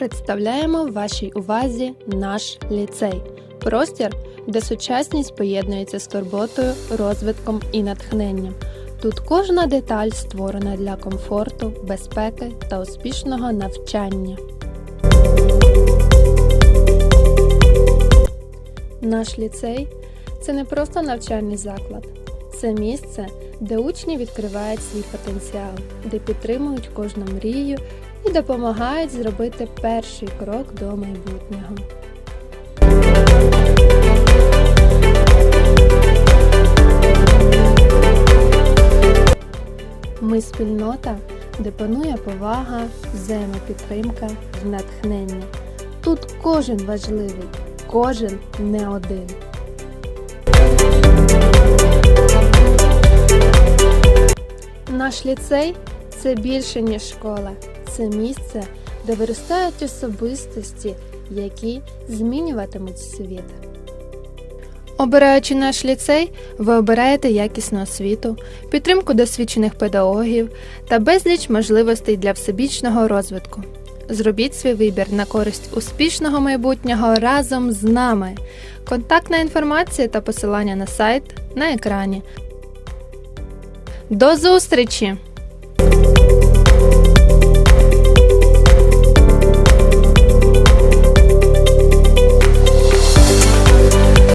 представляємо вашій увазі наш ліцей простір, де сучасність поєднується з турботою, розвитком і натхненням. Тут кожна деталь створена для комфорту, безпеки та успішного навчання. Наш ліцей це не просто навчальний заклад, це місце, де учні відкривають свій потенціал, де підтримують кожну мрію і допомагають зробити перший крок до майбутнього. Ми спільнота, де панує повага, взаємопідтримка і натхнення. Тут кожен важливий, кожен не один. Наш ліцей це більше, ніж школа. Це місце, де виростають особистості, які змінюватимуть світ. Обираючи наш ліцей, ви обираєте якісну освіту, підтримку досвідчених педагогів та безліч можливостей для всебічного розвитку. Зробіть свій вибір на користь успішного майбутнього разом з нами. Контактна інформація та посилання на сайт на екрані. До зустрічі!